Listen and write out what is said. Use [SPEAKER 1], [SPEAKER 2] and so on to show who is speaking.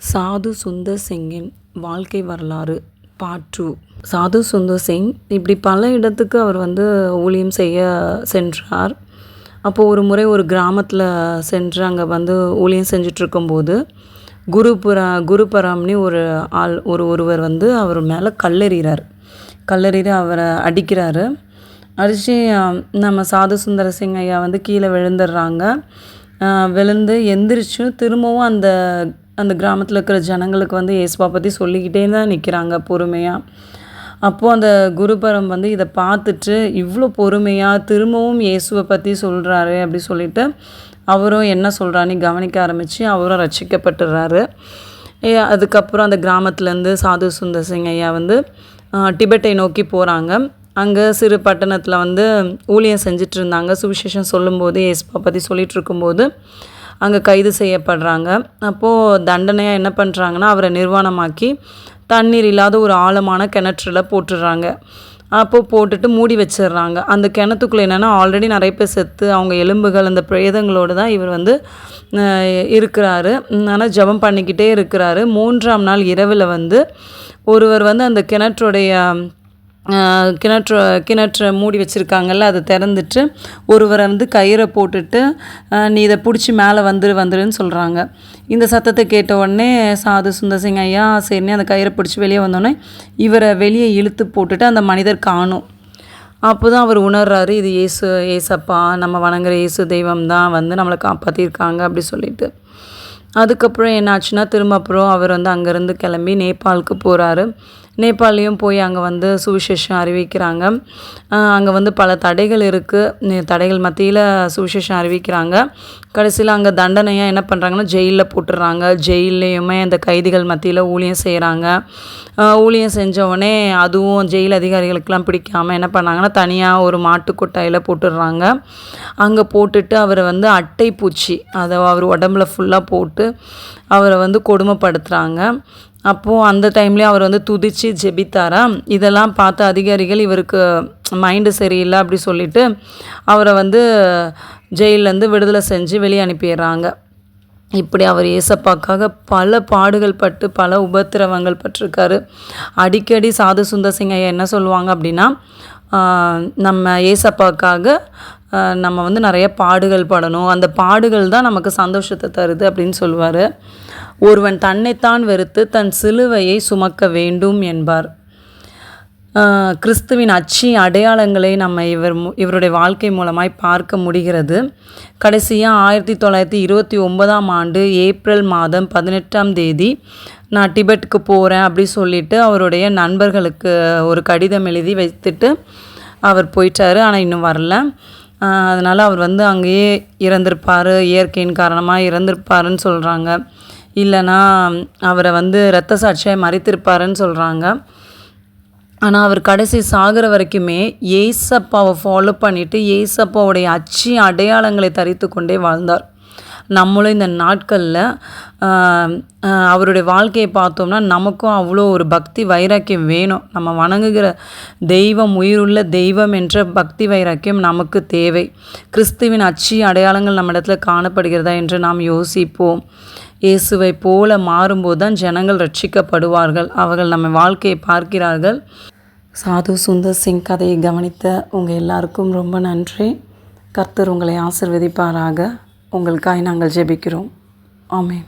[SPEAKER 1] சாது சுந்தர் சிங்கின் வாழ்க்கை வரலாறு பார்ட் டூ சாது சுந்தர் சிங் இப்படி பல இடத்துக்கு அவர் வந்து ஊழியம் செய்ய சென்றார். அப்போது ஒரு முறை ஒரு கிராமத்தில் சென்று அங்கே வந்து ஊழியம் செஞ்சிட்ருக்கும்போது குருபுர குருபராம்னி ஒரு ஆள் ஒரு ஒருவர் வந்து அவர் மேலே கல்லெறிகிறார். கல்லெறிகிற அவரை அடிக்கிறாரு. அடித்து நம்ம சாது சுந்தர சிங் ஐயா வந்து கீழே விழுந்துடுறாங்க. விழுந்து எந்திரிச்சும் திரும்பவும் அந்த அந்த கிராமத்தில் இருக்கிற ஜனங்களுக்கு வந்து ஏசுபா பற்றி சொல்லிக்கிட்டே தான் நிற்கிறாங்க பொறுமையாக அப்போது அந்த குருபரம் வந்து இதை பார்த்துட்டு இவ்வளோ பொறுமையாக திரும்பவும் இயேசுவை பற்றி சொல்கிறாரு அப்படி சொல்லிட்டு அவரும் என்ன சொல்கிறான்னு கவனிக்க ஆரம்பித்து அவரும் ரட்சிக்கப்பட்டுறாரு. அதுக்கப்புறம் அந்த கிராமத்துலேருந்து சாது சுந்தர் சிங் ஐயா வந்து டிபெட்டை நோக்கி போகிறாங்க அங்கே சிறு பட்டணத்தில் வந்து ஊழியம் செஞ்சுட்டு இருந்தாங்க. சுவிசேஷம் சொல்லும்போது இயேசுவை பற்றி சொல்லிகிட்டு இருக்கும்போது அங்கே கைது செய்யப்படுறாங்க. அப்போது தண்டனையாக என்ன பண்ணுறாங்கன்னா அவரை நிர்வாணமாக்கி தண்ணீர் இல்லாத ஒரு ஆழமான கிணற்றுல போட்டுடுறாங்க அப்போது போட்டுட்டு மூடி வச்சிடுறாங்க. அந்த கிணத்துக்குள்ளே என்னென்னா ஆல்ரெடி நிறைய பேர் செத்து அவங்க எலும்புகள் அந்த பிரேதங்களோடு தான் இவர் வந்து இருக்கிறாரு. ஆனால் ஜபம் பண்ணிக்கிட்டே இருக்கிறாரு. மூன்றாம் நாள் இரவில் வந்து ஒருவர் வந்து அந்த கிணற்றுடைய கிணற்று கிணற்றை மூடி வச்சுருக்காங்கல்ல அதை திறந்துட்டு ஒருவரை வந்து கயிறை போட்டுட்டு நீ இதை பிடிச்சி மேலே வந்துரு வந்துருன்னு சொல்கிறாங்க இந்த சத்தத்தை கேட்ட உடனே சாது சுந்தர்சிங் ஐயா சரின்னு அந்த கயிறை பிடிச்சி வெளியே வந்தோடனே இவரை வெளியே இழுத்து போட்டுட்டு அந்த மனிதர் காணும். அப்போ தான் அவர் உணர்றாரு இது ஏசு ஏசப்பா நம்ம வணங்குற ஏசு தெய்வம் தான் வந்து நம்மளை காப்பாற்றிருக்காங்க அப்படி சொல்லிட்டு. அதுக்கப்புறம் என்னாச்சுன்னா திரும்ப அப்புறம் அவர் வந்து அங்கேருந்து கிளம்பி நேபாளுக்கு போகிறாரு நேபாளையும் போய் அங்கே வந்து சுவிசேஷம் அறிவிக்கிறாங்க. அங்கே வந்து பல தடைகள் இருக்குது தடைகள் மத்தியில் சுவிசேஷம் அறிவிக்கிறாங்க. கடைசியில் அங்கே தண்டனையாக என்ன பண்ணுறாங்கன்னா ஜெயிலில் போட்டுடுறாங்க ஜெயிலையுமே அந்த கைதிகள் மத்தியில் ஊழியம் செய்கிறாங்க ஊழியம் செஞ்சவொடனே அதுவும் ஜெயில் அதிகாரிகளுக்கெல்லாம் பிடிக்காமல் என்ன பண்ணாங்கன்னா தனியாக ஒரு மாட்டுக்கொட்டாயில் போட்டுடுறாங்க அங்கே போட்டுட்டு அவரை வந்து அட்டை பூச்சி அதை அவர் உடம்புல ஃபுல்லாக போட்டு அவரை வந்து கொடுமைப்படுத்துகிறாங்க அப்போது அந்த டைம்லேயும் அவர் வந்து துதித்து ஜெபித்தாரா? இதெல்லாம் பார்த்த அதிகாரிகள் இவருக்கு மைண்டு சரியில்லை அப்படி சொல்லிவிட்டு அவரை வந்து ஜெயிலேருந்து விடுதலை செஞ்சு வெளியே அனுப்பிடுறாங்க. இப்படி அவர் ஏசப்பாக்காக பல பாடுகள் பட்டு பல உபத்திரவங்கள் பட்டிருக்காரு. அடிக்கடி சாது சுந்தர் சிங் ஐயா என்ன சொல்லுவாங்க அப்படின்னா நம்ம ஏசப்பாக்காக நம்ம வந்து நிறைய பாடுகள் படணும். அந்த பாடுகள் தான் நமக்கு சந்தோஷத்தை தருது அப்படின்னு சொல்லுவார். ஒருவன் தன்னைத்தான் வெறுத்து தன் சிலுவையை சுமக்க வேண்டும் என்பார். கிறிஸ்துவின் அச்சி அடையாளங்களை நம்ம இவர் இவருடைய வாழ்க்கை மூலமாய் பார்க்க முடிகிறது. கடைசியாக ஆயிரத்தி தொள்ளாயிரத்தி இருபத்தி ஒன்பதாம் ஆண்டு ஏப்ரல் மாதம் பதினெட்டாம் தேதி நான் டிபெட்டுக்கு போகிறேன் அப்படி சொல்லிவிட்டு அவருடைய நண்பர்களுக்கு ஒரு கடிதம் எழுதி வைத்துட்டு அவர் போயிட்டார். ஆனால் இன்னும் வரல. அதனால் அவர் வந்து அங்கேயே இறந்திருப்பார். இயற்கையின் காரணமாக இறந்திருப்பாருன்னு சொல்கிறாங்க இல்லைனா அவரை வந்து இரத்த சாட்சியாக மறைத்திருப்பாருன்னு சொல்கிறாங்க ஆனால் அவர் கடைசி சாகிற வரைக்குமே ஏசப்பாவை ஃபாலோ பண்ணிவிட்டு ஏசப்பாவுடைய அச்சு அடையாளங்களை தரித்து கொண்டே வாழ்ந்தார். நம்மளும் இந்த நாட்களில் அவருடைய வாழ்க்கையை பார்த்தோம்னா நமக்கும் அவ்வளோ ஒரு பக்தி வைராக்கியம் வேணும். நம்ம வணங்குகிற தெய்வம் உயிருள்ள தெய்வம் என்ற பக்தி வைராக்கியம் நமக்கு தேவை. கிறிஸ்துவின் அச்சி அடையாளங்கள் நம்ம இடத்துல காணப்படுகிறதா என்று நாம் யோசிப்போம். இயேசுவை போல மாறும்போது தான் ஜனங்கள் ரட்சிக்கப்படுவார்கள். அவர்கள் நம்ம வாழ்க்கையை பார்க்கிறார்கள். சாது சுந்தர் சிங் கதையை கவனித்த உங்கள் எல்லாருக்கும் ரொம்ப நன்றி. கர்த்தர் உங்களை ஆசிர்வதிப்பாராக. உங்களுக்காய் நாங்கள் ஜெபிக்கிறோம். ஆமேன்.